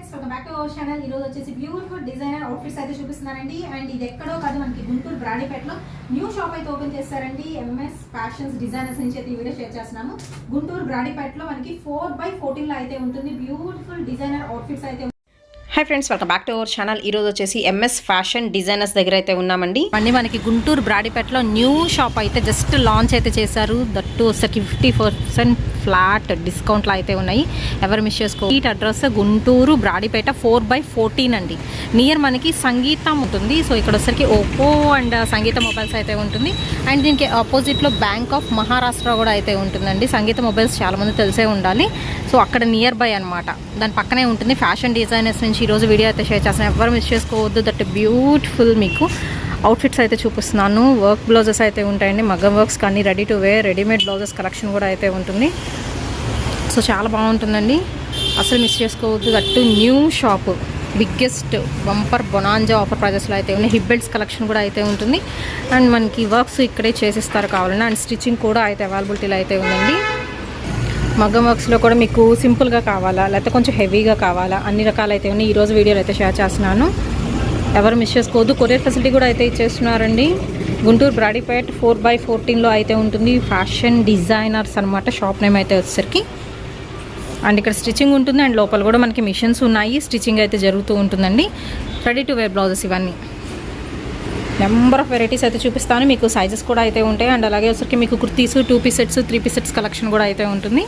Friends welcome back to our channel ఈ రోజు వచ్చేసి బ్యూటిఫుల్ డిజైనర్ అవుట్ఫిట్స్ అయితే చూపిస్తున్నానండి అండ్ ఇది ఎక్కడో కాదు మనకి గుంటూరు బ్రాడీపేటలో న్యూ షాప్ అయితే ఓపెన్ చేస్తారండి. ఎంఎస్ ఫ్యాషన్స్ డిజైనర్స్ నుంచి అయితే ఈ వీడియో షేర్ చేస్తున్నాము. గుంటూరు బ్రాడీపేటలో మనకి ఫోర్ బై ఫోర్టీన్లో అయితే ఉంటుంది. బ్యూటిఫుల్ డిజైనర్ అవుట్ఫిట్స్ అయితే hi friends welcome back to our channel ఈ రోజు వచ్చేసి ఎంఎస్ ఫ్యాషన్ డిజైనర్స్ దగ్గర అయితే ఉన్నామండి. అండి మనకి గుంటూరు బ్రాడీపేటలో న్యూ షాప్ అయితే జస్ట్ లాంచ్ అయితే చేశారు. దట్టు వచ్చేసరికి ఫిఫ్టీ పర్సెంట్ ఫ్లాట్ డిస్కౌంట్లు అయితే ఉన్నాయి. ఎవరు మిస్ చేసుకో? ఈ address Guntur Brodipet four by fourteen అండి. నియర్ మనకి సంగీతం ఉంటుంది. సో ఇక్కడ వచ్చరికి Oppo and uh, Sangeetha mobiles అయితే ఉంటుంది. అండ్ దీనికి ఆపోజిట్లో బ్యాంక్ ఆఫ్ మహారాష్ట్ర కూడా అయితే ఉంటుందండి. సంగీత మొబైల్స్ చాలామంది తెలిసే ఉండాలి. సో అక్కడ నియర్ బై అనమాట దాని పక్కనే ఉంటుంది. ఫ్యాషన్ డిజైనర్స్ నుంచి ఈరోజు వీడియో అయితే షేర్ చేస్తాను ఎవరు మిస్ చేసుకోవద్దు. దట్ బ్యూటిఫుల్ మీకు. అవుట్ఫిట్స్ అయితే చూపిస్తున్నాను. వర్క్ బ్లౌజెస్ అయితే ఉంటాయండి. మగ్గం వర్క్స్ కానీ ready to wear readymade blouses collection కూడా అయితే ఉంటుంది. సో చాలా బాగుంటుందండి. అసలు మిస్ చేసుకోవద్దు. That new shop biggest bumper bonanza offer ప్రైజెస్లో అయితే ఉన్నాయి. హిప్ బెల్ట్స్ కలెక్షన్ కూడా అయితే ఉంటుంది. అండ్ మనకి వర్క్స్ ఇక్కడే చేసిస్తారు కావాలన్నా. అండ్ స్టిచ్చింగ్ కూడా అయితే అవైలబిలిటీలో అయితే ఉందండి. మగ్గం వర్క్స్లో కూడా మీకు సింపుల్గా కావాలా? లేకపోతే కొంచెం హెవీగా కావాలా? అన్ని రకాలైతే ఉన్నాయి. ఈరోజు వీడియోలు అయితే షేర్ చేస్తున్నాను. ఎవరు మిస్ చేసుకోవద్దు. కొరియర్ ఫెసిలిటీ కూడా అయితే ఇచ్చేస్తున్నారండి. గుంటూరు బ్రాడీపేట్ ఫోర్ బై ఫోర్టీన్లో అయితే ఉంటుంది. ఫ్యాషన్ డిజైనర్స్ అనమాట షాప్ నేమ్ అయితే వచ్చేసరికి. అండ్ ఇక్కడ స్టిచ్చింగ్ ఉంటుంది. అండ్ లోపల కూడా మనకి మిషన్స్ ఉన్నాయి. స్టిచ్చింగ్ అయితే జరుగుతూ ఉంటుందండి. రెడీ టు వేర్ బ్లౌజెస్ ఇవన్నీ. నెంబర్ ఆఫ్ వెరైటీస్ అయితే చూపిస్తాను. మీకు సైజెస్ కూడా అయితే ఉంటాయి. అండ్ అలాగే వచ్చరికి మీకు kurtis two piece sets three piece sets collection కూడా అయితే ఉంటుంది.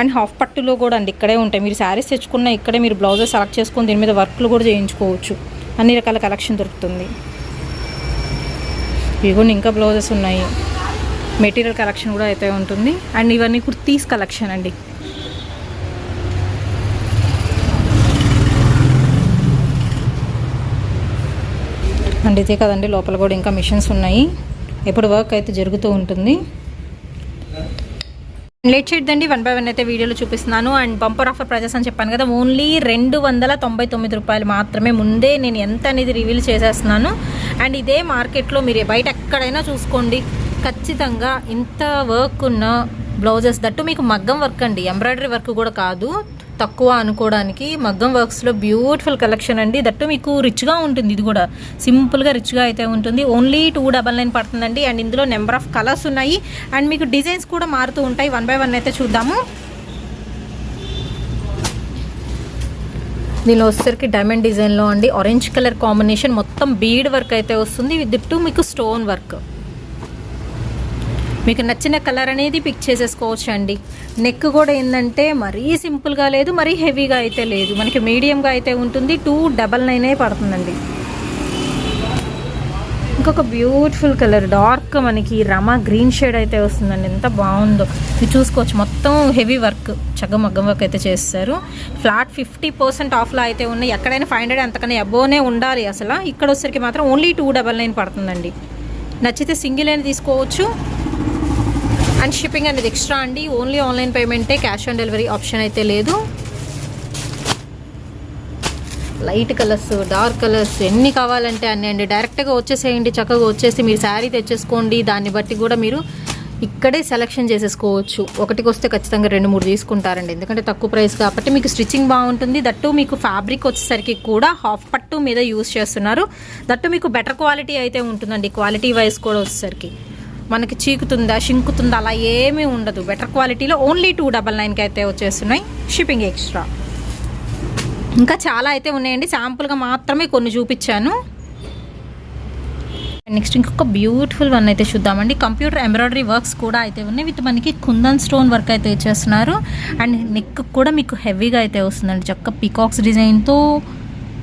అండ్ హాఫ్ పట్టులో కూడా అండి ఇక్కడే ఉంటాయి. మీరు శారీస్ తెచ్చుకున్న ఇక్కడే మీరు బ్లౌజెస్ సెలెక్ట్ చేసుకొని దీని మీద వర్క్లు కూడా చేయించుకోవచ్చు. అన్ని రకాల కలెక్షన్ దొరుకుతుంది. ఇవి కూడా ఇంకా బ్లౌజెస్ ఉన్నాయి. మెటీరియల్ కలెక్షన్ కూడా అయితే ఉంటుంది. అండ్ ఇవన్నీ కుర్తీస్ కలెక్షన్ అండి. అండ్ ఇదే కదండి లోపల కూడా ఇంకా మిషన్స్ ఉన్నాయి. ఎప్పుడు వర్క్ అయితే జరుగుతూ ఉంటుంది. లేట్ చేయొద్దండి వన్ బై వన్ అయితే వీడియోలో చూపిస్తున్నాను. అండ్ బంపర్ ఆఫర్ ప్రైజెస్ అని చెప్పాను కదా ఓన్లీ రెండు వందల తొంభై తొమ్మిది రూపాయలు మాత్రమే ముందే నేను ఎంత అనేది రివీల్ చేసేస్తున్నాను. అండ్ ఇదే మార్కెట్లో మీరు బయట ఎక్కడైనా చూసుకోండి ఖచ్చితంగా ఇంత వర్క్ ఉన్న బ్లౌజెస్ దట్టు మీకు మగ్గం వర్క్ అండి ఎంబ్రాయిడరీ వర్క్ కూడా కాదు. తక్కువ అనుకోవడానికి మగ్గం వర్క్స్లో బ్యూటిఫుల్ కలెక్షన్ అండి. దట్టు మీకు రిచ్గా ఉంటుంది ఇది కూడా. సింపుల్గా రిచ్గా అయితే ఉంటుంది. ఓన్లీ టూ డబల్ నైన్ పడుతుందండి. అండ్ ఇందులో నెంబర్ ఆఫ్ కలర్స్ ఉన్నాయి. అండ్ మీకు డిజైన్స్ కూడా మారుతూ ఉంటాయి. వన్ బై వన్ అయితే చూద్దాము. దీనిలో వచ్చేసరికి డైమండ్ డిజైన్లో అండి. ఆరెంజ్ కలర్ కాంబినేషన్ మొత్తం బీడ్ వర్క్ అయితే వస్తుంది. విత్ టు మీకు స్టోన్ వర్క్ మీకు నచ్చిన కలర్ అనేది పిక్ చేసేసుకోవచ్చు అండి నెక్ కూడా ఏంటంటే మరీ సింపుల్గా లేదు మరీ హెవీగా అయితే లేదు. మనకి మీడియంగా అయితే ఉంటుంది టూ డబల్ నైనే పడుతుందండి. ఇంకొక బ్యూటిఫుల్ కలర్ డార్క్ మనకి రమా గ్రీన్ షేడ్ అయితే వస్తుందండి. ఎంత బాగుందో. మీరు చూసుకోవచ్చు. మొత్తం హెవీ వర్క్ చక్కగా మగ్గం వర్క్ అయితే చేస్తారు. ఫ్లాట్ ఫిఫ్టీ పర్సెంట్ ఆఫ్లో అయితే ఉన్నాయి. ఎక్కడైనా ఫైవ్ హండ్రెడ్ అంతకన్నా అబోనే ఉండాలి అసలు. ఇక్కడ వచ్చేసరికి మాత్రం ఓన్లీ టూ డబల్ నైన్ పడుతుందండి. నచ్చితే సింగిల్ అయినా తీసుకోవచ్చు. అండ్ షిప్పింగ్ అనేది ఎక్స్ట్రా అండి. ఓన్లీ ఆన్లైన్ పేమెంటే క్యాష్ ఆన్ డెలివరీ ఆప్షన్ అయితే లేదు. లైట్ కలర్స్ డార్క్ కలర్స్ ఎన్ని కావాలంటే అన్నీ అండి. డైరెక్ట్గా వచ్చేసేయండి చక్కగా వచ్చేసి మీరు శారీ తెచ్చేసుకోండి. దాన్ని బట్టి కూడా మీరు ఇక్కడే సెలెక్షన్ చేసేసుకోవచ్చు. ఒకటికి వస్తే ఖచ్చితంగా రెండు మూడు తీసుకుంటారండి. ఎందుకంటే తక్కువ ప్రైస్ కాబట్టి మీకు స్టిచ్చింగ్ బాగుంటుంది. దట్టు మీకు ఫ్యాబ్రిక్ వచ్చేసరికి కూడా హాఫ్ పట్టు మీద యూస్ చేస్తున్నారు. దట్టు మీకు బెటర్ క్వాలిటీ అయితే ఉంటుందండి. క్వాలిటీ వైజ్ కూడా వచ్చేసరికి. మనకి చీకుతుందా షింకుతుందా అలా ఏమీ ఉండదు. బెటర్ క్వాలిటీలో ఓన్లీ టూ డబల్ నైన్కి అయితే వచ్చేస్తున్నాయి. షిప్పింగ్ ఎక్స్ట్రా ఇంకా చాలా అయితే ఉన్నాయండి. శాంపుల్గా మాత్రమే కొన్ని చూపించాను. నెక్స్ట్ ఇంకొక బ్యూటిఫుల్ వన్ అయితే చూద్దామండి. కంప్యూటర్ ఎంబ్రాయిడరీ వర్క్స్ కూడా అయితే ఉన్నాయి. విత్ మనకి కుందన్ స్టోన్ వర్క్ అయితే ఇచ్చేస్తున్నారు అండ్ నెక్ కూడా మీకు హెవీగా అయితే వస్తుందండి. చక్క పీకాక్స్ డిజైన్తో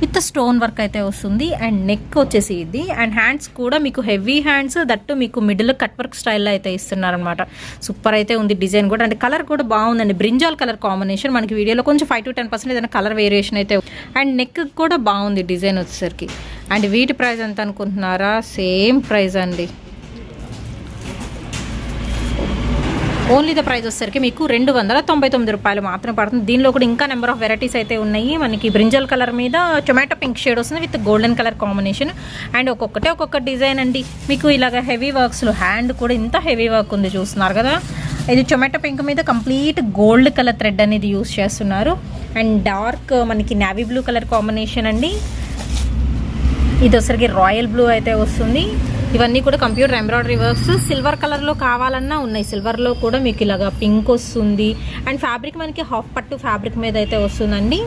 విత్ స్టోన్ వర్క్ అయితే వస్తుంది అండ్ నెక్ వచ్చేసి ఇది. అండ్ హ్యాండ్స్ కూడా మీకు హెవీ హ్యాండ్స్ దట్టు మీకు మిడిల్ కట్ వర్క్ స్టైల్లో అయితే ఇస్తున్నారనమాట సూపర్ అయితే ఉంది డిజైన్ కూడా. అండ్ కలర్ కూడా బాగుందండి. బ్రింజాల్ కలర్ కాంబినేషన్ మనకి వీడియోలో కొంచెం ఫైవ్ టు టెన్ పర్సెంట్ ఏదైనా కలర్ వేరియేషన్ అయితే అండ్ నెక్ కూడా బాగుంది డిజైన్ వచ్చేసరికి. అండ్ వీటి ప్రైస్ ఎంత అనుకుంటున్నారా? సేమ్ ప్రైస్ అండి. ఓన్లీ ద ప్రైస్ వచ్చేసరికి మీకు రెండు వందల తొంభై తొమ్మిది రూపాయలు మాత్రమే పడుతుంది. దీనిలో కూడా ఇంకా నెంబర్ ఆఫ్ వెరైటీస్ అయితే ఉన్నాయి. మనకి బ్రింజల్ కలర్ మీద టొమాటో పింక్ షేడ్ వస్తుంది with golden colour combination and ఒక్కొక్కటే ఒక్కొక్క డిజైన్ అండి. మీకు ఇలాగ హెవీ వర్క్స్లో హ్యాండ్ కూడా ఇంత హెవీ వర్క్ ఉంది చూస్తున్నారు కదా. ఇది టొమాటో పింక్ మీద కంప్లీట్ గోల్డ్ కలర్ థ్రెడ్ అనేది యూస్ చేస్తున్నారు. అండ్ డార్క్ మనకి నావీ బ్లూ కలర్ కాంబినేషన్ అండి. ఇది ఒకసారికి రాయల్ బ్లూ అయితే వస్తుంది. ఇవన్నీ కూడా కంప్యూటర్ ఎంబ్రాయిడరీ వర్క్స్ సిల్వర్ కలర్లో కావాలన్నా ఉన్నాయి. సిల్వర్లో కూడా మీకు ఇలాగా పింక్ వస్తుంది. అండ్ ఫ్యాబ్రిక్ మనకి హాఫ్ పట్టు ఫ్యాబ్రిక్ మీద అయితే వస్తుందండి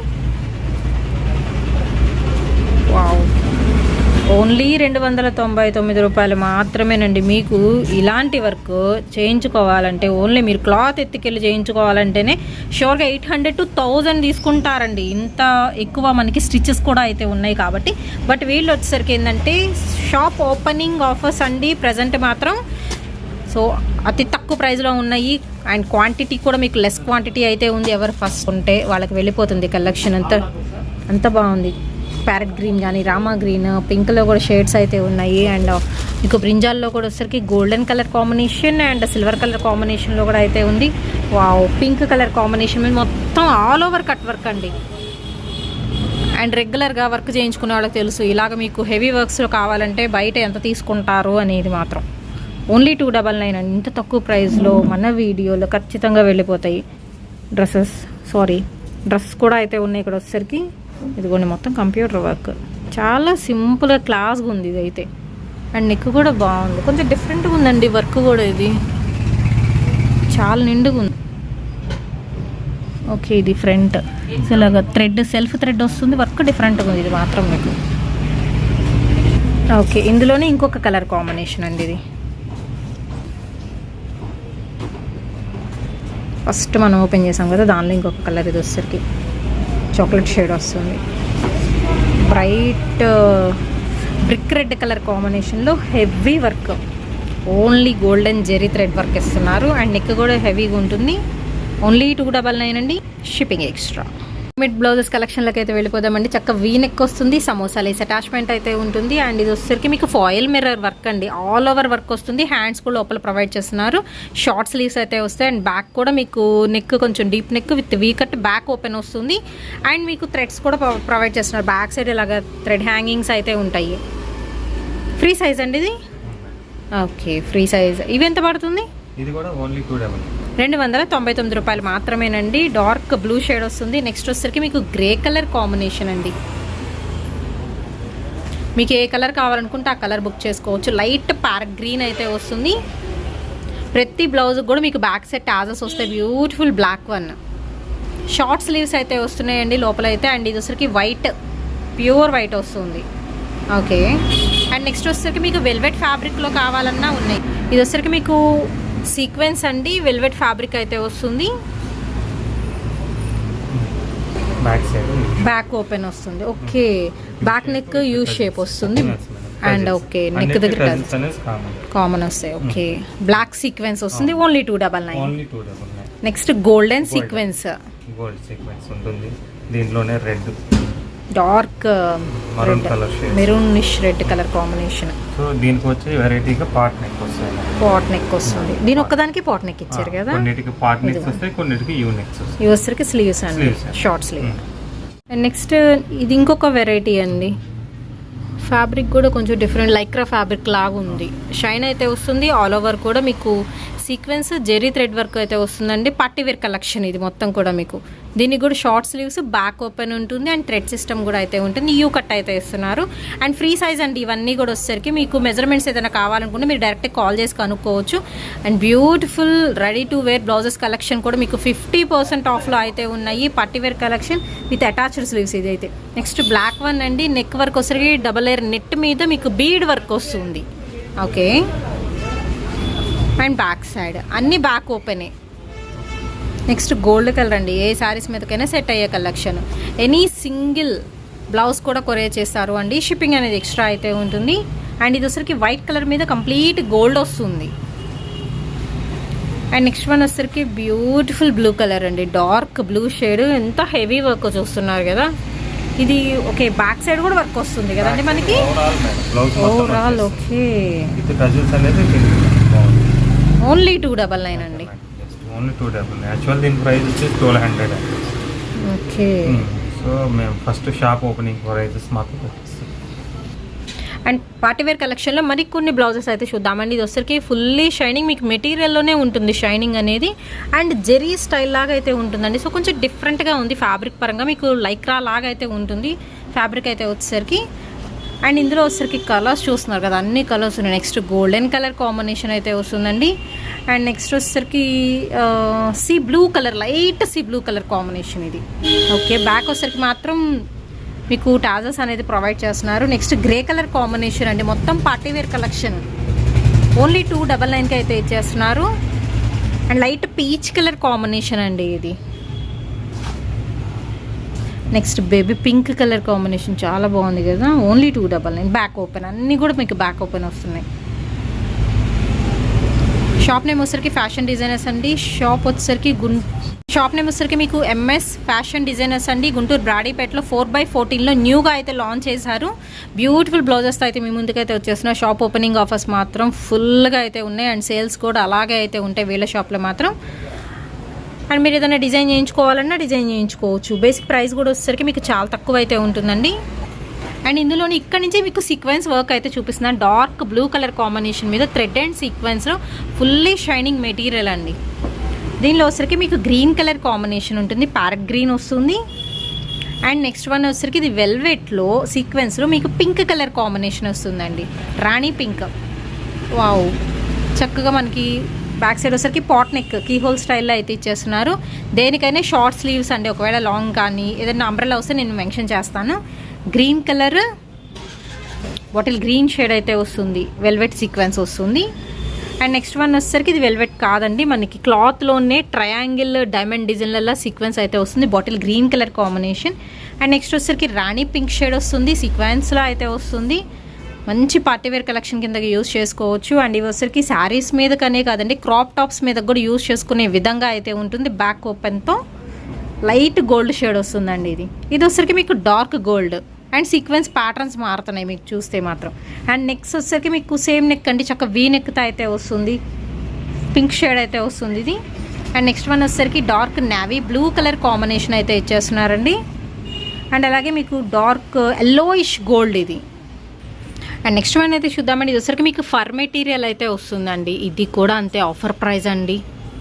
వావ్ ఓన్లీ రెండు వందల తొంభై తొమ్మిది రూపాయలు మాత్రమేనండి. మీకు ఇలాంటి వర్క్ చేయించుకోవాలంటే ఓన్లీ మీరు క్లాత్ ఎత్తుకెళ్ళి చేయించుకోవాలంటేనే షూర్గా ఎయిట్ హండ్రెడ్ టు థౌజండ్ తీసుకుంటారండి. ఇంత ఎక్కువ మనకి స్టిచెస్ కూడా అయితే ఉన్నాయి కాబట్టి. బట్ వీళ్ళు వచ్చేసరికి ఏంటంటే షాప్ ఓపెనింగ్ ఆఫర్స్ అండి ప్రజెంట్ మాత్రం. సో అతి తక్కువ ప్రైస్లో ఉన్నాయి. అండ్ క్వాంటిటీ కూడా మీకు లెస్ క్వాంటిటీ అయితే ఉంది. ఎవరు ఫస్ట్ ఉంటే వాళ్ళకి వెళ్ళిపోతుంది కలెక్షన్ అంతా. అంత బాగుంది. ప్యారెట్ గ్రీన్ కానీ రామా గ్రీన్ పింక్లో కూడా షేడ్స్ అయితే ఉన్నాయి. అండ్ మీకు బ్రింజాల్లో కూడా వచ్చరికి golden colour combination and silver colour కాంబినేషన్లో కూడా అయితే ఉంది. వావ్ పింక్ కలర్ కాంబినేషన్ మీద మొత్తం ఆల్ ఓవర్ కట్ వర్క్ అండి. అండ్ రెగ్యులర్గా వర్క్ చేయించుకునే వాళ్ళకి తెలుసు ఇలాగ మీకు హెవీ వర్క్స్లో కావాలంటే బయట ఎంత తీసుకుంటారు అనేది మాత్రం. ఓన్లీ టూ డబల్ నైన్ అండి. ఇంత తక్కువ ప్రైస్లో మన వీడియోలో ఖచ్చితంగా వెళ్ళిపోతాయి డ్రెస్సెస్. సారీ డ్రెస్ కూడా అయితే ఉన్నాయి ఇక్కడ వచ్చేసరికి. ఇదిగోండి మొత్తం కంప్యూటర్ వర్క్. చాలా సింపుల్ క్లాస్గా ఉంది ఇది అయితే అండ్ నెక్ కూడా బాగుంది. కొంచెం డిఫరెంట్గా ఉందండి వర్క్ కూడా ఇది. చాలా నిండుగా ఉంది. ఓకే ఇది ఫ్రంట్. ఇలాగ థ్రెడ్ సెల్ఫ్ థ్రెడ్ వస్తుంది. వర్క్ డిఫరెంట్గా ఉంది. ఇది మాత్రం మీకు. ఓకే ఇందులోనే ఇంకొక కలర్ కాంబినేషన్ అండి ఇది. ఫస్ట్ మనం ఓపెన్ చేసాం కదా దానిలో ఇంకొక కలర్ ఇది వచ్చేసరికి. చాక్లెట్ షేడ్ వస్తుంది. బ్రైట్ బ్రిక్ రెడ్ కలర్ కాంబినేషన్లో heavy work. Only golden zari thread work ఇస్తున్నారు. అండ్ నెక్ కూడా హెవీగా ఉంటుంది. ఓన్లీ టూ డబల్ నైన్ అండి. Shipping extra. మిడ్ బ్లౌజెస్ కలెక్షన్లోకి అయితే వెళ్ళిపోదామండి. చక్క వీ నెక్ వస్తుంది సమోసా లేస్ అటాచ్మెంట్ అయితే ఉంటుంది అండ్ ఇది వచ్చేసరికి మీకు ఫాయిల్ మిర్రర్ వర్క్ అండి. ఆల్ ఓవర్ వర్క్ వస్తుంది. హ్యాండ్స్ కూడా లోపల ప్రొవైడ్ చేస్తున్నారు. షార్ట్ స్లీవ్స్ అయితే వస్తాయి అండ్ బ్యాక్ కూడా మీకు నెక్ కొంచెం deep neck with V cut back open వస్తుంది. అండ్ మీకు థ్రెడ్స్ కూడా ప్రొవైడ్ చేస్తున్నారు. బ్యాక్ సైడ్ ఇలాగ థ్రెడ్ హ్యాంగింగ్స్ అయితే ఉంటాయి. ఫ్రీ సైజ్ అండి ఇది? ఓకే ఫ్రీ సైజ్ ఇవి ఎంత పడుతుంది? ఇది కూడా ఓన్లీ టూ డబల్ రెండు వందల తొంభై తొమ్మిది రూపాయలు మాత్రమేనండి. డార్క్ బ్లూ షేడ్ వస్తుంది. నెక్స్ట్ వచ్చేసరికి మీకు గ్రే కలర్ కాంబినేషన్ అండి. మీకు ఏ కలర్ కావాలనుకుంటే ఆ కలర్ బుక్ చేసుకోవచ్చు. లైట్ పార్క్ గ్రీన్ అయితే వస్తుంది. ప్రతి బ్లౌజ్ కూడా మీకు బ్యాక్ సెట్ టాజల్స్ వస్తాయి. Beautiful black one short sleeves అయితే వస్తున్నాయండి లోపల అయితే అండ్ ఇది వచ్చరికి వైట్ ప్యూర్ వైట్ వస్తుంది. ఓకే అండ్ నెక్స్ట్ వచ్చరికి మీకు వెల్వెట్ ఫ్యాబ్రిక్లో కావాలన్నా ఉన్నాయి. ఇది వచ్చరికి మీకు సీక్వెన్స్ అండి వెల్వెట్ ఫ్యాబ్రిక్ అయితే వస్తుంది. బ్యాక్ ఓపెన్ వస్తుంది. Okay back neck U shape వస్తుంది. అండ్ ఓకే నెక్ దగ్గర కామన్ వస్తాయి. ఓకే బ్లాక్ సీక్వెన్స్ వస్తుంది. Only two double nine next golden. Sequence gold sequence ఉంటుంది. దీంట్లోనే red dark Maroon colour shades. Maroonish red colour combination so దీనికి వచ్చి వెరైటీగా pot neck వస్తాయి. పాట్ నెక్ వస్తుంది దీని ఒక్కదానికి పాట్ నెక్ ఇచ్చారు కదా? కొన్నిటికి పార్ట్ నెక్స్ ఇదిగో. వస్తాయి కొన్నిటికి యూ నెక్స్ వస్తాయి. ఇవి వచ్చరికి స్లీవ్స్ అండి. షార్ట్ స్లీవ్ నెక్స్ట్ ఇది ఇంకొక వెరైటీ అండి. ఫ్యాబ్రిక్ కూడా కొంచెం డిఫరెంట్ లైక్రా ఫ్యాబ్రిక్ లాగా ఉంది షైన్ అయితే వస్తుంది ఆల్ ఓవర్ కూడా మీకు సీక్వెన్స్ జెరీ థ్రెడ్ వర్క్ అయితే వస్తుందండి. పట్టివేర్ కలెక్షన్ ఇది మొత్తం కూడా మీకు. దీనికి కూడా షార్ట్ స్లీవ్స్ బ్యాక్ ఓపెన్ ఉంటుంది అండ్ థ్రెడ్ సిస్టమ్ కూడా అయితే ఉంటుంది. యూ కట్ అయితే ఇస్తున్నారు అండ్ ఫ్రీ సైజ్ అండి ఇవన్నీ కూడా వచ్చేసరికి మీకు మెజర్మెంట్స్ ఏదైనా కావాలనుకుంటే మీరు డైరెక్ట్ కాల్ చేసి కనుక్కోవచ్చు. And beautiful ready to wear blouses collection కూడా మీకు ఫిఫ్టీ పర్సెంట్ ఆఫ్లో అయితే ఉన్నాయి. Partywear collection with attached sleeves ఇది అయితే. నెక్స్ట్ బ్లాక్ వన్ అండి. నెక్ వర్క్ వచ్చరికి డబల్ ఎయిర్ నెట్ మీద మీకు బీడ్ వర్క్ వస్తుంది. ఓకే. And back side. అన్ని బ్యాక్ ఓపెనే నెక్స్ట్ గోల్డ్ కలర్ అండి. ఏ శారీస్ మీదకైనా సెట్ అయ్యే కలెక్షన్. ఎనీ సింగిల్ బ్లౌజ్ కూడా కొరియర్ చేస్తారు అండి. షిప్పింగ్ అనేది ఎక్స్ట్రా అయితే ఉంటుంది. అండ్ ఇది వచ్చరికి వైట్ కలర్ మీద కంప్లీట్ గోల్డ్ వస్తుంది. అండ్ నెక్స్ట్ వన్ వచ్చరికి బ్యూటిఫుల్ బ్లూ కలర్ అండి. Dark blue shade. ఎంత హెవీ వర్క్ చూస్తున్నారు కదా. ఇది ఓకే బ్యాక్ సైడ్ కూడా వర్క్ వస్తుంది కదండి మనకి? ఓవరాల్ ఓకే ఇది టజల్స్ అనేది దీనికి బాగుంది ఓన్లీ టూ డబల్ నైన్ అండి. ఓన్లీ టూ డబల్ యాక్చువల్ దీని ప్రైస్ వచ్చి ట్వెల్వ్ హండ్రెడ్ ఓకే సో మేము first shop opening prices and partywear కలెక్షన్లో మరి కొన్ని బ్లౌజెస్ అయితే చూద్దామండి. ఇది వచ్చరికి ఫుల్లీ షైనింగ్ మీకు మెటీరియల్లోనే ఉంటుంది షైనింగ్ అనేది. అండ్ జెరీ స్టైల్ లాగా అయితే ఉంటుందండి. సో కొంచెం డిఫరెంట్గా ఉంది ఫ్యాబ్రిక్ పరంగా. మీకు లైక్రా లాగా అయితే ఉంటుంది. ఫ్యాబ్రిక్ అయితే వచ్చేసరికి అండ్ ఇందులో వచ్చేసరికి కలర్స్ చూస్తున్నారు కదా అన్ని కలర్స్ ఉన్నాయి. నెక్స్ట్ గోల్డెన్ కలర్ కాంబినేషన్ అయితే వస్తుందండి. అండ్ నెక్స్ట్ వచ్చేసరికి sea blue colour light sea blue colour combination ఇది. ఓకే బ్యాక్ వచ్చేసరికి మాత్రం మీకు టాజర్స్ అనేది ప్రొవైడ్ చేస్తున్నారు. నెక్స్ట్ గ్రే కలర్ కాంబినేషన్ అండి. మొత్తం party wear collection only two double నైన్కి అయితే ఇచ్చేస్తున్నారు. And light peach colour combination అండి ఇది. Next baby pink colour combination చాలా బాగుంది కదా. Only two double nine. Back open. అన్నీ కూడా మీకు బ్యాక్ ఓపెన్ వస్తున్నాయి. షాప్ నేమ్ వచ్చేసరికి ఫ్యాషన్ డిజైనర్స్ అండి. షాప్ వచ్చేసరికి గుం షాప్ నేమ్ వచ్చరికి మీకు ఎంఎస్ ఫ్యాషన్ డిజైనర్స్ అండి. గుంటూరు బ్రాడీపేటలో ఫోర్ బై ఫోర్టీన్లో న్యూగా అయితే లాంచ్ చేశారు. బ్యూటిఫుల్ బ్లౌజెస్ అయితే మీ ముందుకైతే వచ్చేస్తున్నాయి షాప్ ఓపెనింగ్ ఆఫర్స్ మాత్రం ఫుల్గా అయితే ఉన్నాయి. అండ్ సేల్స్ కూడా అలాగే అయితే ఉంటాయి వీళ్ళ షాప్లో మాత్రం. అండ్ మీరు ఏదైనా డిజైన్ చేయించుకోవాలన్నా డిజైన్ చేయించుకోవచ్చు. బేసిక్ ప్రైస్ కూడా వచ్చేసరికి మీకు చాలా తక్కువ అయితే ఉంటుందండి. అండ్ ఇందులోని ఇక్కడ నుంచి మీకు సీక్వెన్స్ వర్క్ అయితే చూపిస్తున్నాను డార్క్ బ్లూ కలర్ కాంబినేషన్ మీద థ్రెడ్ అండ్ సీక్వెన్స్లో ఫుల్లీ షైనింగ్ మెటీరియల్ అండి. దీనిలో వచ్చరికి మీకు గ్రీన్ కలర్ కాంబినేషన్ ఉంటుంది. ప్యారెట్ గ్రీన్ వస్తుంది. అండ్ నెక్స్ట్ వన్ వచ్చరికి ఇది వెల్వెట్లో సీక్వెన్స్లో మీకు పింక్ కలర్ కాంబినేషన్ వస్తుందండి. రాణి పింక్ వావ్ చక్కగా మనకి బ్యాక్ సైడ్ వచ్చరికి పాట్ నెక్ కీ హోల్ స్టైల్లో అయితే ఇచ్చేస్తున్నారు. దేనికైనా షార్ట్ స్లీవ్స్ అండి ఒకవేళ లాంగ్ కానీ ఏదైనా అంబ్రెలా వస్తే నేను మెన్షన్ చేస్తాను. Green colour bottle green shade అయితే వస్తుంది వెల్వెట్ సీక్వెన్స్ వస్తుంది. అండ్ నెక్స్ట్ వన్ వచ్చేసరికి ఇది వెల్వెట్ కాదండి మనకి క్లాత్లోనే ట్రయాంగిల్ డైమండ్ డిజైన్లలో సీక్వెన్స్ అయితే వస్తుంది bottle green colour combination. And next వచ్చేసరికి రాణి పింక్ షేడ్ వస్తుంది సీక్వెన్స్లో అయితే వస్తుంది. మంచి పార్టీవేర్ కలెక్షన్ కింద యూస్ చేసుకోవచ్చు. అండ్ ఇవి వచ్చరికి శారీస్ మీద కనే కాదండి క్రాప్ టాప్స్ మీద కూడా యూస్ చేసుకునే విధంగా అయితే ఉంటుంది. బ్యాక్ ఓపెన్తో లైట్ గోల్డ్ షేడ్ వస్తుందండి ఇది. ఇది వచ్చరికి మీకు dark gold and sequence patterns మారుతున్నాయి మీకు చూస్తే మాత్రం. అండ్ నెక్స్ట్ వచ్చరికి మీకు సేమ్ నెక్ అండి చక్క వీ నెక్తో అయితే వస్తుంది. పింక్ షేడ్ అయితే వస్తుంది ఇది. అండ్ నెక్స్ట్ వన్ వచ్చేసరికి dark navy blue colour combination అయితే ఇచ్చేస్తున్నారండి. అండ్ అలాగే మీకు డార్క్ ఎల్లోయిష్ గోల్డ్ ఇది. అండ్ నెక్స్ట్ వన్ అయితే చూద్దామండి. ఇది మీకు ఫర్ మెటీరియల్ అయితే వస్తుందండి. ఇది కూడా అంతే ఆఫర్ ప్రైస్ అండి.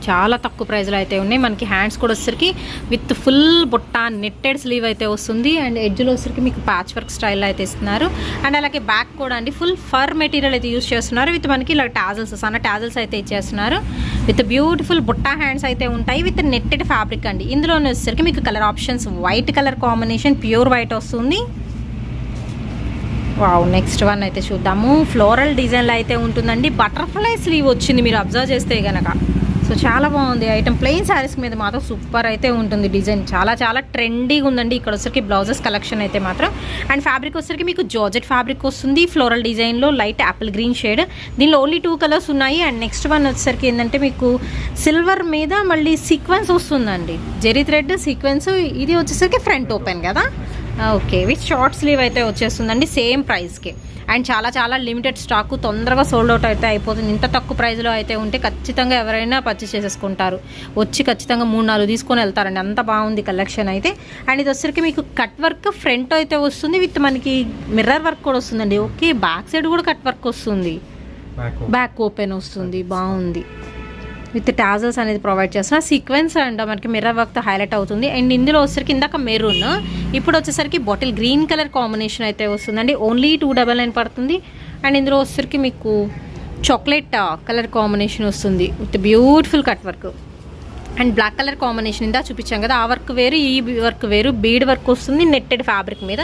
చాలా తక్కువ ప్రైస్లో అయితే ఉన్నాయి. మనకి హ్యాండ్స్ కూడా వచ్చరికి విత్ ఫుల్ బుట్ట నెట్టెడ్ స్లీవ్ అయితే వస్తుంది. అండ్ ఎడ్జ్లో వచ్చరికి మీకు ప్యాచ్ వర్క్ స్టైల్లో అయితే ఇస్తున్నారు. అండ్ అలాగే బ్యాక్ కూడా అండి. ఫుల్ ఫర్ మెటీరియల్ అయితే యూస్ చేస్తున్నారు. విత్ మనకి ఇలా టాజల్స్ సన్న టాజల్స్ అయితే ఇచ్చేస్తున్నారు. విత్ బ్యూటిఫుల్ బుట్ట హ్యాండ్స్ అయితే ఉంటాయి. విత్ నెట్టెడ్ ఫ్యాబ్రిక్ అండి. ఇందులోనే వచ్చేసరికి మీకు colour options white colour combination pure white వస్తుంది. వావ్ నెక్స్ట్ వన్ అయితే చూద్దాము. ఫ్లోరల్ డిజైన్లో అయితే ఉంటుందండి. బటర్ఫ్లై స్లీవ్ వచ్చింది మీరు అబ్జర్వ్ చేస్తే గనక. సో చాలా బాగుంది. ఐటమ్ ప్లెయిన్ శారీస్ మీద మాత్రం సూపర్ అయితే ఉంటుంది డిజైన్ చాలా చాలా ట్రెండీగా ఉందండి. ఇక్కడ వచ్చరికి బ్లౌజెస్ కలెక్షన్ అయితే మాత్రం. అండ్ ఫ్యాబ్రిక్ వచ్చరికి మీకు జార్జెట్ ఫ్యాబ్రిక్ వస్తుంది. ఫ్లోరల్ డిజైన్లో లైట్ యాపిల్ గ్రీన్ షేడ్ దీనిలో ఓన్లీ టూ కలర్స్ ఉన్నాయి. అండ్ నెక్స్ట్ వన్ వచ్చేసరికి ఏంటంటే మీకు సిల్వర్ మీద మళ్ళీ సీక్వెన్స్ వస్తుందండి. జెరీ థ్రెడ్ సీక్వెన్స్ ఇది వచ్చేసరికి ఫ్రంట్ ఓపెన్ కదా. ఓకే విత్ షార్ట్ స్లీవ్ అయితే వచ్చేస్తుందండి? సేమ్ ప్రైస్కి అండ్ చాలా చాలా లిమిటెడ్ స్టాక్ తొందరగా సోల్డ్ అవుట్ అయితే అయిపోతుంది. ఇంత తక్కువ ప్రైస్లో అయితే ఉంటే ఖచ్చితంగా ఎవరైనా పర్చేస్ చేసేసుకుంటారు. వచ్చి ఖచ్చితంగా మూడు నాలుగు తీసుకొని వెళ్తారండి. అంత బాగుంది కలెక్షన్ అయితే. అండ్ ఇది వచ్చరికి మీకు కట్ వర్క్ ఫ్రంట్ అయితే వస్తుంది. విత్ మనకి మిర్రర్ వర్క్ కూడా వస్తుందండి. ఓకే బ్యాక్ సైడ్ కూడా కట్ వర్క్ వస్తుంది. బ్యాక్ బ్యాక్ ఓపెన్ వస్తుంది. బాగుంది. విత్ టాజల్స్ అనేది ప్రొవైడ్ చేస్తున్నా. సీక్వెన్స్ అండ్ మనకి మిర్రర్ వర్క్తో హైలైట్ అవుతుంది. అండ్ ఇందులో వచ్చేసరికి ఇందాక మెరూన్. ఇప్పుడు వచ్చేసరికి బాటిల్ గ్రీన్ కలర్ కాంబినేషన్ అయితే వస్తుందండి. ఓన్లీ టూ డబల్ నైన్ పడుతుంది. అండ్ ఇందులో వచ్చేసరికి మీకు చాక్లెట్ కలర్ కాంబినేషన్ వస్తుంది. With beautiful cut work and black colour combination ఇందా చూపించాం కదా. ఆ వర్క్ వేరు ఈ వర్క్ వేరు. బీడ్ వర్క్ వస్తుంది. నెట్టెడ్ ఫ్యాబ్రిక్ మీద.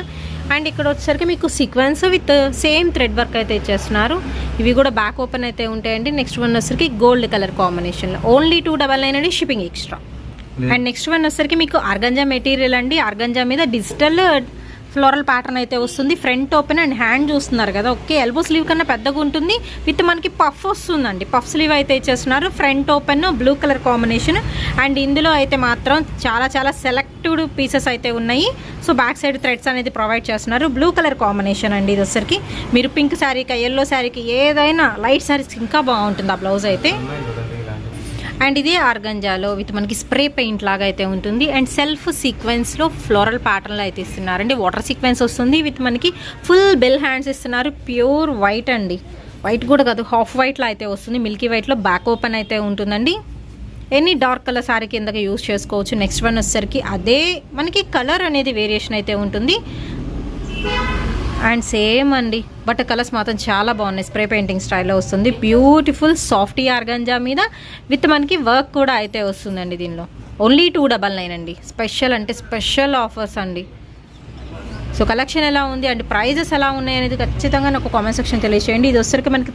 అండ్ ఇక్కడ వచ్చేసరికి మీకు sequence with same thread work అయితే ఇచ్చేస్తున్నారు. ఇవి కూడా బ్యాక్ ఓపెన్ అయితే ఉంటాయండి. నెక్స్ట్ వన్ వచ్చేసరికి గోల్డ్ కలర్ కాంబినేషన్లో ఓన్లీ టూ డబల్ నైన్ అండి shipping extra. And next one వచ్చేసరికి మీకు ఆర్గంజా మెటీరియల్ అండి. ఆర్గంజా మీద డిజిటల్ ఫ్లోరల్ ప్యాటర్న్ అయితే వస్తుంది. ఫ్రంట్ ఓపెన్ అండ్ హ్యాండ్ చూస్తున్నారు కదా. ఓకే ఎల్బో స్లీవ్ కన్నా పెద్దగా ఉంటుంది. విత్ మనకి పఫ్ వస్తుందండి. పఫ్ స్లీవ్ అయితే ఇచ్చేస్తున్నారు. Front open blue colour combination. And ఇందులో అయితే మాత్రం చాలా చాలా సెలెక్టెడ్ పీసెస్ అయితే ఉన్నాయి. సో బ్యాక్ సైడ్ థ్రెడ్స్ అనేది ప్రొవైడ్ చేస్తున్నారు. బ్లూ కలర్ కాంబినేషన్ అండి ఇది వచ్చరికి మీరు పింక్ శారీకి ఎల్లో శారీకి ఏదైనా లైట్ శారీస్కి ఇంకా బాగుంటుంది ఆ బ్లౌజ్ అయితే. అండ్ ఇదే ఆర్గంజాలో విత్ మనకి స్ప్రే పెయింట్ లాగా అయితే ఉంటుంది. అండ్ సెల్ఫ్ సీక్వెన్స్లో ఫ్లోరల్ ప్యాటర్న్లో అయితే ఇస్తున్నారండి. వాటర్ సీక్వెన్స్ వస్తుంది. విత్ మనకి ఫుల్ బెల్ హ్యాండ్స్ ఇస్తున్నారు. ప్యూర్ వైట్ అండి. వైట్ కూడా కాదు హాఫ్ వైట్లో అయితే వస్తుంది. మిల్కీ వైట్లో బ్యాక్ ఓపెన్ అయితే ఉంటుందండి. ఎనీ డార్క్ కలర్ సారీ కిందకి యూస్ చేసుకోవచ్చు. నెక్స్ట్ వన్ వచ్చేసరికి అదే మనకి కలర్ అనేది వేరియేషన్ అయితే ఉంటుంది. అండ్ సేమ్ అండి. బట్ కలర్స్ మాత్రం చాలా బాగున్నాయి. స్ప్రే పెయింటింగ్ స్టైల్లో వస్తుంది. బ్యూటిఫుల్ సాఫ్టీ ఆర్గంజా మీద విత్ మనకి వర్క్ కూడా అయితే వస్తుందండి దీనిలో. ఓన్లీ టూ డబల్ నైన్ అండి. స్పెషల్ అంటే స్పెషల్ ఆఫర్స్ అండి. సో కలెక్షన్ ఎలా ఉంది అండ్ ప్రైజెస్ ఎలా ఉన్నాయి అనేది ఖచ్చితంగా నాకు కామెంట్ సెక్షన్ తెలియచేయండి. ఇది వచ్చేసరికి మనకి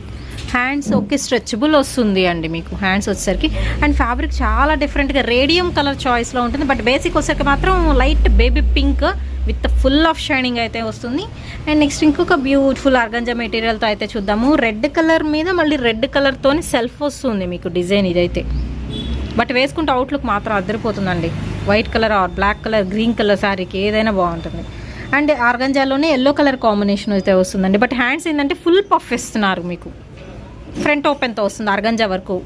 హ్యాండ్స్ ఓకే స్ట్రెచబుల్ వస్తుంది అండి మీకు. హ్యాండ్స్ వచ్చేసరికి. అండ్ ఫ్యాబ్రిక్ చాలా డిఫరెంట్గా రేడియం కలర్ చాయిస్లో ఉంటుంది. బట్ బేసిక్ వచ్చేసరికి మాత్రం light baby pink with full of shining అయితే వస్తుంది. అండ్ నెక్స్ట్ ఇంకొక బ్యూటిఫుల్ ఆర్గంజా మెటీరియల్తో అయితే చూద్దాము. రెడ్ కలర్ మీద మళ్ళీ రెడ్ కలర్తో సెల్ఫ్ వస్తుంది మీకు డిజైన్ ఇదైతే. బట్ వేసుకుంటే అవుట్లుక్ మాత్రం అద్దరిపోతుందండి. White colour or black colour green colour శారీకి ఏదైనా బాగుంటుంది. అండ్ ఆర్గంజాలోనే ఎల్లో కలర్ కాంబినేషన్ అయితే వస్తుందండి. బట్ హ్యాండ్స్ ఏంటంటే ఫుల్ పఫ్ ఇస్తున్నారు మీకు. ఫ్రంట్ ఓపెన్తో వస్తుంది ఆర్గంజా వరకు.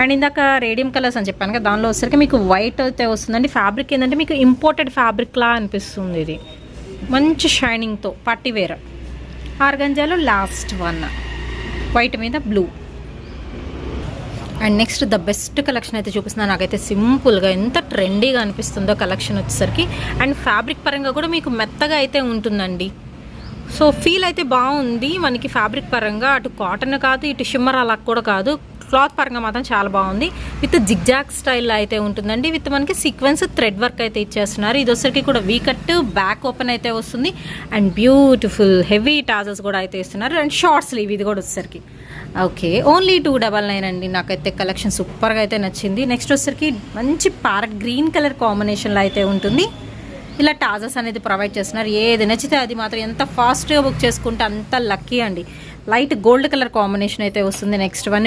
అండ్ ఇందాక రేడియం కలర్స్ అని చెప్పాను కదా దానిలో వచ్చరికి మీకు వైట్ అయితే వస్తుందండి. ఫ్యాబ్రిక్ ఏంటంటే మీకు ఇంపోర్టెడ్ ఫ్యాబ్రిక్లా అనిపిస్తుంది ఇది. మంచి షైనింగ్తో పట్టి వేర్. ఆర్గంజాలో లాస్ట్ వన్ వైట్ మీద blue and next the best collection అయితే చూపిస్తున్నాను నాకైతే సింపుల్గా ఎంత ట్రెండీగా అనిపిస్తుందో కలెక్షన్ వచ్చేసరికి. అండ్ ఫ్యాబ్రిక్ పరంగా కూడా మీకు మెత్తగా అయితే ఉంటుందండి. సో ఫీల్ అయితే బాగుంది. మనకి ఫ్యాబ్రిక్ పరంగా అటు కాటన్ కాదు ఇటు షిమ్మర్ అలా కూడా కాదు. క్లాత్ పరంగా మాత్రం చాలా బాగుంది. విత్ జిగ్జాగ్ స్టైల్లో అయితే ఉంటుందండి. విత్ మనకి సీక్వెన్స్ థ్రెడ్ వర్క్ అయితే ఇచ్చేస్తున్నారు. ఇది వచ్చరికి కూడా వీ కట్ బ్యాక్ ఓపెన్ అయితే వస్తుంది. అండ్ బ్యూటిఫుల్ హెవీ టాజల్స్ కూడా అయితే ఇస్తున్నారు. అండ్ షార్ట్ స్లీవ్ ఇది కూడా వచ్చేసరికి. Okay only two double nine అండి. నాకైతే కలెక్షన్ సూపర్గా అయితే నచ్చింది. నెక్స్ట్ వచ్చేసరికి మంచి ప్యారెట్ గ్రీన్ కలర్ కాంబినేషన్లో అయితే ఉంటుంది. ఇలా టాజర్స్ అనేది ప్రొవైడ్ చేస్తున్నారు. ఏది నచ్చితే అది మాత్రం ఎంత ఫాస్ట్గా బుక్ చేసుకుంటే అంత లక్కీ అండి. లైట్ గోల్డ్ కలర్ కాంబినేషన్ అయితే వస్తుంది. నెక్స్ట్ వన్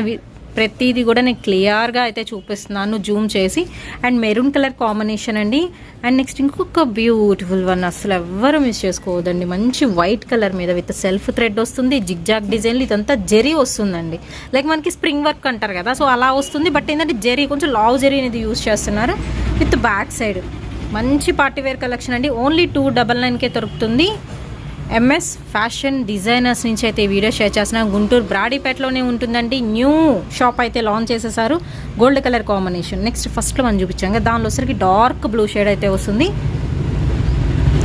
ప్రతిదీ కూడా నేను క్లియర్గా అయితే చూపిస్తున్నాను జూమ్ చేసి. అండ్ మెరూన్ కలర్ కాంబినేషన్ అండి. అండ్ నెక్స్ట్ ఇంకొక బ్యూటిఫుల్ వన్ అసలు ఎవ్వరు మిస్ చేసుకోవద్దండి. మంచి వైట్ కలర్ మీద విత్ సెల్ఫ్ థ్రెడ్ వస్తుంది జిగ్జాగ్ డిజైన్లు ఇదంతా జెరీ వస్తుందండి. లైక్ మనకి స్ప్రింగ్ వర్క్ అంటారు కదా సో అలా వస్తుంది. బట్ ఏంటంటే జెరీ కొంచెం లావ్ జెరీ అనేది యూస్ చేస్తున్నారు. With back side. మంచి పార్టీవేర్ కలెక్షన్ అండి. ఓన్లీ టూ డబల్ నైన్కే దొరుకుతుంది. ఎంఎస్ ఫ్యాషన్ డిజైనర్స్ నుంచి అయితే ఈ వీడియో షేర్ చేస్తున్నా. గుంటూరు బ్రాడీపేటలోనే ఉంటుందండి. న్యూ షాప్ అయితే లాంచ్ చేసేసారు. గోల్డ్ కలర్ కాంబినేషన్ నెక్స్ట్ ఫస్ట్లో మనం చూపించాం కదా దానిలో వచ్చరికి డార్క్ బ్లూ షేడ్ అయితే వస్తుంది.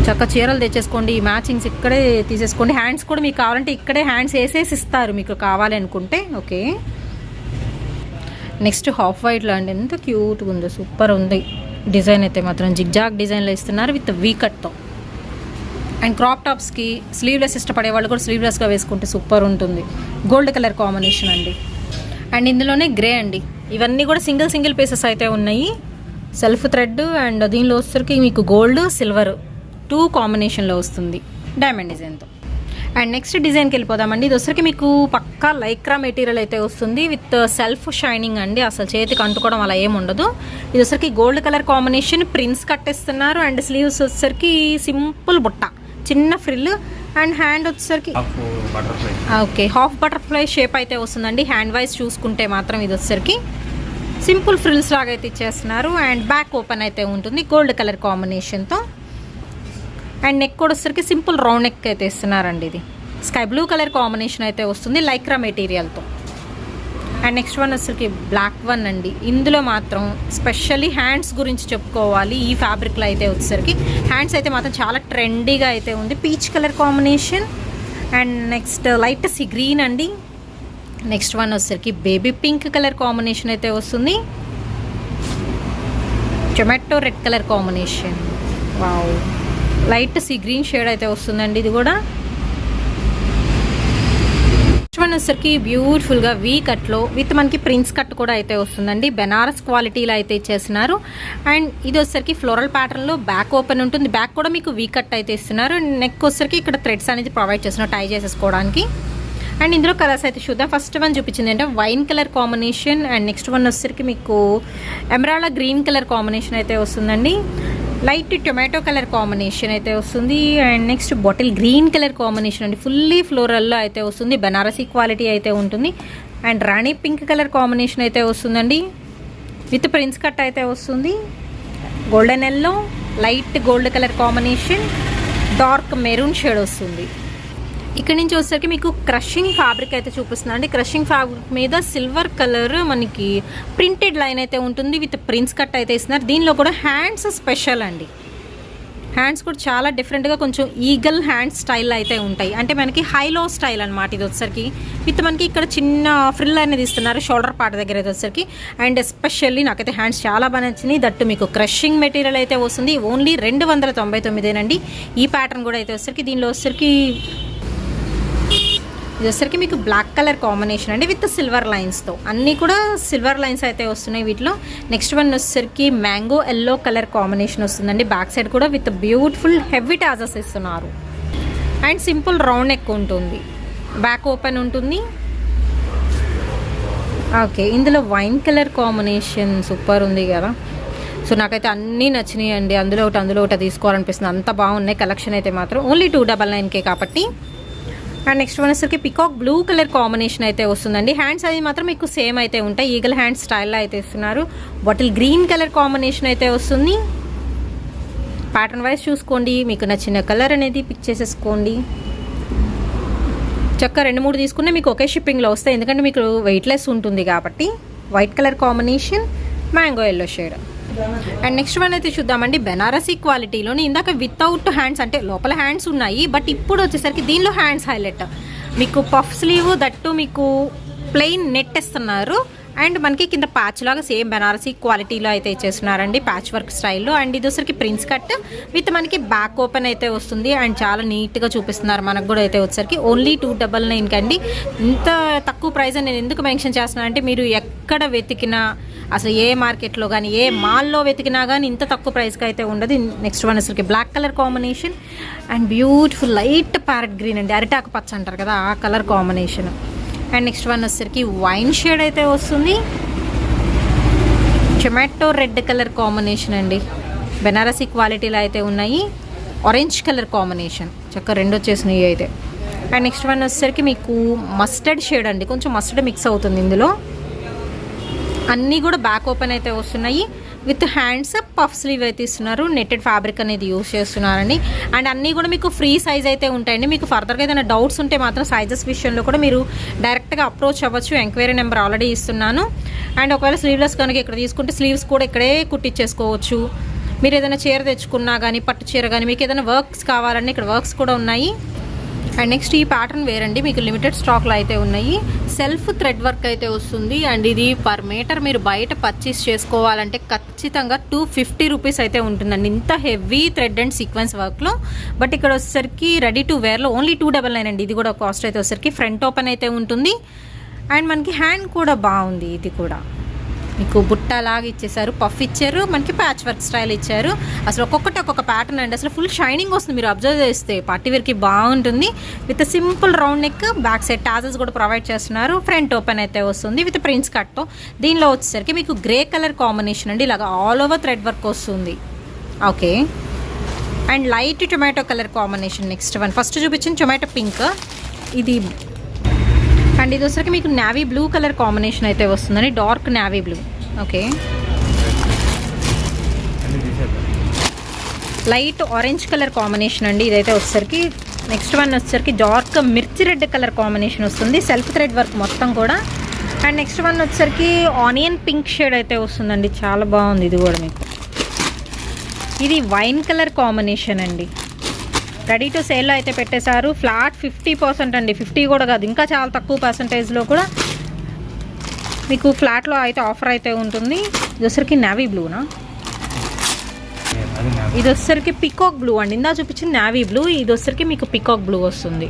చక్క చీరలు తెచ్చేసుకోండి ఈ మ్యాచింగ్స్ ఇక్కడే తీసేసుకోండి. హ్యాండ్స్ కూడా మీకు కావాలంటే ఇక్కడే హ్యాండ్స్ వేసేసి ఇస్తారు మీకు కావాలి అనుకుంటే. ఓకే నెక్స్ట్ హాఫ్ వైట్లో అండి ఎంత క్యూట్గా ఉందో సూపర్ ఉంది. డిజైన్ అయితే మాత్రం జిగ్జాగ్ డిజైన్లో ఇస్తున్నారు విత్ వీ కట్తో అండ్ క్రాప్ టాప్స్కి స్లీవ్లెస్ ఇష్టపడే వాళ్ళు కూడా స్లీవ్లెస్గా వేసుకుంటే సూపర్ ఉంటుంది. గోల్డ్ కలర్ కాంబినేషన్ అండి. అండ్ ఇందులోనే గ్రే అండి. ఇవన్నీ కూడా సింగిల్ సింగిల్ పీసెస్ అయితే ఉన్నాయి. సెల్ఫ్ థ్రెడ్ అండ్ దీనిలో వచ్చరికి మీకు గోల్డ్ సిల్వర్ టూ కాంబినేషన్లో వస్తుంది. డైమండ్ డిజైన్తో. అండ్ నెక్స్ట్ డిజైన్కి వెళ్ళిపోదామండి. ఇది వచ్చరికి మీకు పక్కా లైక్రా మెటీరియల్ అయితే వస్తుంది. విత్ సెల్ఫ్ షైనింగ్ అండి. అసలు చేతికి అంటుకోవడం అలా ఏమి ఉండదు. ఇది వచ్చరికి గోల్డ్ కలర్ కాంబినేషన్. ప్రిన్స్ కట్టేస్తున్నారు అండ్ స్లీవ్స్ వచ్చరికి సింపుల్ బుట్ట. చిన్న ఫ్రిల్ అండ్ హ్యాండ్ వచ్చేసరికి ఓకే. హాఫ్ బటర్ఫ్లై షేప్ అయితే వస్తుందండి. హ్యాండ్ వైజ్ చూసుకుంటే మాత్రం ఇది వచ్చేసరికి సింపుల్ ఫ్రిల్స్ లాగా అయితే ఇచ్చేస్తున్నారు. అండ్ బ్యాక్ ఓపెన్ అయితే ఉంటుంది. గోల్డ్ కలర్ కాంబినేషన్తో అండ్ నెక్ కూడా వచ్చేసరికి సింపుల్ రౌండ్ నెక్ అయితే ఇస్తున్నారండి ఇది. స్కై బ్లూ కలర్ కాంబినేషన్ అయితే వస్తుంది. లైక్రా మెటీరియల్తో అండ్ నెక్స్ట్ వన్ వచ్చరికి బ్లాక్ వన్ అండి. ఇందులో మాత్రం స్పెషల్లీ హ్యాండ్స్ గురించి చెప్పుకోవాలి. ఈ ఫ్యాబ్రిక్లో అయితే వచ్చేసరికి హ్యాండ్స్ అయితే మాత్రం చాలా ట్రెండీగా అయితే ఉంది. Peach colour combination and next light sea green అండి. నెక్స్ట్ వన్ వచ్చేసరికి బేబీ పింక్ కలర్ కాంబినేషన్ అయితే వస్తుంది. Tomato red colour combination. Wow. Light sea green shade అయితే వస్తుందండి ఇది కూడా. వన్ వచ్చేసరికి బ్యూటిఫుల్గా వీ కట్లో విత్ మనకి ప్రిన్స్ కట్ కూడా అయితే వస్తుందండి. బెనారస్ క్వాలిటీలో అయితే ఇచ్చేస్తున్నారు అండ్ ఇది వచ్చేసరికి ఫ్లోరల్ ప్యాటర్న్లో బ్యాక్ ఓపెన్ ఉంటుంది. బ్యాక్ కూడా మీకు వీ కట్ అయితే ఇస్తున్నారు. అండ్ నెక్ వచ్చేసరికి ఇక్కడ థ్రెడ్స్ అనేది ప్రొవైడ్ చేస్తున్నారు టై చేసేసుకోవడానికి. అండ్ ఇందులో కలర్స్ అయితే చూద్దాం. ఫస్ట్ వన్ చూపించింది అంటే wine colour combination and next one వచ్చేసరికి మీకు ఎమరాల్డ్ గ్రీన్ కలర్ కాంబినేషన్ అయితే వస్తుందండి. లైట్ టొమాటో కలర్ కాంబినేషన్ అయితే వస్తుంది. And next bottle green colour combination అండి. ఫుల్లీ ఫ్లోరల్లో అయితే వస్తుంది. బనారసీ క్వాలిటీ అయితే ఉంటుంది. And rani pink colour combination అయితే వస్తుందండి. విత్ ప్రిన్స్ కట్ అయితే వస్తుంది. Golden yellow light gold colour combination. Dark maroon shade వస్తుంది. ఇక్కడ నుంచి వచ్చేసరికి మీకు క్రషింగ్ ఫ్యాబ్రిక్ అయితే చూపిస్తున్నాను. అండి క్రషింగ్ ఫ్యాబ్రిక్ మీద సిల్వర్ కలర్ మనకి ప్రింటెడ్ లైన్ అయితే ఉంటుంది విత్ ప్రింట్స్ కట్ అయితే ఇస్తున్నారు. దీనిలో కూడా హ్యాండ్స్ స్పెషల్ అండి. హ్యాండ్స్ కూడా చాలా డిఫరెంట్గా కొంచెం ఈగల్ హ్యాండ్ స్టైల్ అయితే ఉంటాయి. అంటే మనకి హైలో స్టైల్ అనమాట ఇది వచ్చేసరికి. విత్ మనకి ఇక్కడ చిన్న ఫ్రిల్ అనేది ఇస్తున్నారు షోల్డర్ పార్ట్ దగ్గర అయితే వచ్చేసరికి. అండ్ ఎస్పెషల్లీ నాకైతే హ్యాండ్స్ చాలా బాగా నచ్చింది దట్టు మీకు క్రషింగ్ మెటీరియల్ అయితే వస్తుంది. ఓన్లీ రెండు వందల తొంభై తొమ్మిదేనండి. ఈ ప్యాటర్న్ కూడా అయితే వచ్చేసరికి దీనిలో వచ్చేసరికి ఇది మీకు బ్లాక్ కలర్ కాంబినేషన్ అండి విత్ సిల్వర్ లైన్స్తో అన్నీ కూడా సిల్వర్ లైన్స్ అయితే వస్తున్నాయి వీటిలో. నెక్స్ట్ వన్ వచ్చేసరికి మ్యాంగో ఎల్లో కలర్ కాంబినేషన్ వస్తుందండి. బ్యాక్ సైడ్ కూడా విత్ బ్యూటిఫుల్ హెవీ టాజెస్ ఇస్తున్నారు. అండ్ సింపుల్ రౌండ్ నెక్ ఉంటుంది. బ్యాక్ ఓపెన్ ఉంటుంది. ఓకే ఇందులో వైన్ కలర్ కాంబినేషన్ సూపర్ ఉంది కదా. సో నాకైతే అన్నీ నచ్చినాయి అండి అందులో ఒకటి అందులో ఒకటి తీసుకోవాలనిపిస్తుంది. అంత బాగున్నాయి. కలెక్షన్ అయితే మాత్రం ఓన్లీ టూ డబల్ నైన్కే కాబట్టి. అండ్ నెక్స్ట్ వన్ వచ్చేసరికి పికాక్ బ్లూ కలర్ కాంబినేషన్ అయితే వస్తుందండి. హ్యాండ్స్ అది మాత్రం మీకు సేమ్ అయితే ఉంటాయి. ఈగల్ హ్యాండ్ స్టైల్లో అయితే ఇస్తున్నారు. బాటిల్ గ్రీన్ కలర్ కాంబినేషన్ అయితే వస్తుంది. ప్యాటర్న్ వైజ్ చూసుకోండి. మీకు నచ్చిన కలర్ అనేది పిక్ చేసేసుకోండి. చక్క రెండు మూడు తీసుకున్నా మీకు ఒకే షిప్పింగ్లో వస్తాయి. ఎందుకంటే మీకు వెయిట్లెస్ ఉంటుంది కాబట్టి. White colour combination mango yellow shade and next one అయితే చూద్దామండి. బెనారసీ క్వాలిటీలోని ఇందాక వితౌట్ హ్యాండ్స్ అంటే లోపల హ్యాండ్స్ ఉన్నాయి. బట్ ఇప్పుడు వచ్చేసరికి దీనిలో హ్యాండ్స్ హైలైట్ మీకు పఫ్ స్లీవ్ దట్టు మీకు ప్లెయిన్ నెట్ ఇస్తున్నారు అండ్ మనకి కింద ప్యాచ్ లాగా సేమ్ బెనారసీ క్వాలిటీలో అయితే ఇచ్చేస్తున్నారండి ప్యాచ్ వర్క్ స్టైల్లో అండ్ ఇది వచ్చరికి ప్రిన్స్ కట్ విత్ మనకి బ్యాక్ ఓపెన్ అయితే వస్తుంది. అండ్ చాలా నీట్గా చూపిస్తున్నారు మనకు కూడా అయితే వచ్చరికి ఓన్లీ టూ డబల్ నైన్ కండి. ఇంత తక్కువ ప్రైస్ నేను ఎందుకు మెన్షన్ చేస్తున్నాను అంటే మీరు ఎక్కడ వెతికినా అసలు ఏ మార్కెట్లో కానీ ఏ మాల్లో వెతికినా కానీ ఇంత తక్కువ ప్రైస్కి అయితే ఉండదు. నెక్స్ట్ వన్ అసలుకి black colour combination and beautiful light parrot green అండి. అరిటాకు పచ్చ అంటారు కదా ఆ colour combination. And next one వచ్చేసరికి వైన్ షేడ్ అయితే వస్తుంది. టొమాటో రెడ్ కలర్ కాంబినేషన్ అండి. బెనారసీ క్వాలిటీలో అయితే ఉన్నాయి. Orange colour combination. చక్క రెండు వచ్చేసినాయి అయితే. అండ్ నెక్స్ట్ వన్ వచ్చేసరికి మీకు మస్టర్డ్ షేడ్ అండి. కొంచెం మస్టర్డ్ మిక్స్ అవుతుంది ఇందులో. అన్నీ కూడా బ్యాక్ ఓపెన్ అయితే వస్తున్నాయి. విత్ హ్యాండ్స్ పఫ్ స్లీవ్ అయితే ఇస్తున్నారు. నెట్టెడ్ ఫ్యాబ్రిక్ అనేది యూస్ చేస్తున్నారండి. అండ్ అన్నీ కూడా మీకు ఫ్రీ సైజ్ అయితే ఉంటాయండి. మీకు ఫర్దర్గా ఏదైనా డౌట్స్ ఉంటే మాత్రం సైజెస్ విషయంలో కూడా మీరు డైరెక్ట్గా అప్రోచ్ అవ్వచ్చు. ఎంక్వైరీ నెంబర్ ఆల్రెడీ ఇస్తున్నాను. అండ్ ఒకవేళ స్లీవ్లెస్ కనుక ఇక్కడ తీసుకుంటే స్లీవ్స్ కూడా ఇక్కడే కుట్టించేసుకోవచ్చు మీరు ఏదైనా చీర తెచ్చుకున్నా కానీ పట్టు చీర కానీ మీకు ఏదైనా వర్క్స్ కావాలంటే ఇక్కడ వర్క్స్ కూడా ఉన్నాయి. అండ్ నెక్స్ట్ ఈ ప్యాటర్న్ వేరండి. మీకు లిమిటెడ్ స్టాక్లో అయితే ఉన్నాయి. సెల్ఫ్ థ్రెడ్ వర్క్ అయితే వస్తుంది. అండ్ ఇది పర్ మీటర్ మీరు బయట పర్చేస్ చేసుకోవాలంటే ఖచ్చితంగా టూ ఫిఫ్టీ రూపీస్ అయితే ఉంటుందండి. ఇంత హెవీ థ్రెడ్ అండ్ సీక్వెన్స్ వర్క్లో బట్ ఇక్కడ వచ్చేసరికి రెడీ టు వేర్లో ఓన్లీ టూ డబల్ నైన్ అండి. ఇది కూడా కాస్ట్ అయితే వచ్చేసరికి ఫ్రంట్ ఓపెన్ అయితే ఉంటుంది. అండ్ మనకి హ్యాండ్ కూడా బాగుంది. ఇది కూడా. మీకు బుట్ట లాగా ఇచ్చేసారు పఫ్ ఇచ్చారు మనకి ప్యాచ్ వర్క్ స్టైల్ ఇచ్చారు. అసలు ఒక్కొక్కటి ఒక్కొక్క ప్యాటర్న్ అండి. అసలు ఫుల్ షైనింగ్ వస్తుంది మీరు అబ్జర్వ్ చేస్తే. పార్టీ వేర్కి బాగుంటుంది. With simple round neck back side tassels కూడా ప్రొవైడ్ చేస్తున్నారు. ఫ్రంట్ ఓపెన్ అయితే వస్తుంది విత్ ప్రింట్స్ కట్తో దీనిలో వచ్చేసరికి మీకు గ్రే కలర్ కాంబినేషన్ అండి. ఇలాగ ఆల్ ఓవర్ థ్రెడ్ వర్క్ వస్తుంది. Okay and light tomato colour combination next one first చూపించిన టొమాటో పింక్ ఇది అండ్ ఇది వచ్చరికి మీకు నావీ బ్లూ కలర్ కాంబినేషన్ అయితే వస్తుందండి dark navy blue okay light orange colour combination అండి ఇదైతే వచ్చేసరికి. నెక్స్ట్ వన్ వచ్చేసరికి dark mirchi red colour combination వస్తుంది. సెల్ఫ్ థ్రెడ్ వర్క్ మొత్తం కూడా. అండ్ నెక్స్ట్ వన్ వచ్చేసరికి ఆనియన్ పింక్ షేడ్ అయితే వస్తుందండి. చాలా బాగుంది ఇది కూడా మీకు. ఇది వైన్ కలర్ కాంబినేషన్ అండి. రెడీ టు సేల్లో అయితే పెట్టేశారు. ఫ్లాట్ ఫిఫ్టీ పర్సెంట్ అండి. ఫిఫ్టీ కూడా కాదు. ఇంకా చాలా తక్కువ పర్సంటేజ్లో కూడా మీకు ఫ్లాట్లో అయితే ఆఫర్ అయితే ఉంటుంది. ఇది వచ్చరికి నావీ బ్లూనా ఇది వచ్చేసరికి పికాక్ బ్లూ అండి. ఇందా చూపించింది నావీ బ్లూ ఇది వచ్చేసరికి మీకు పికాక్ బ్లూ వస్తుంది.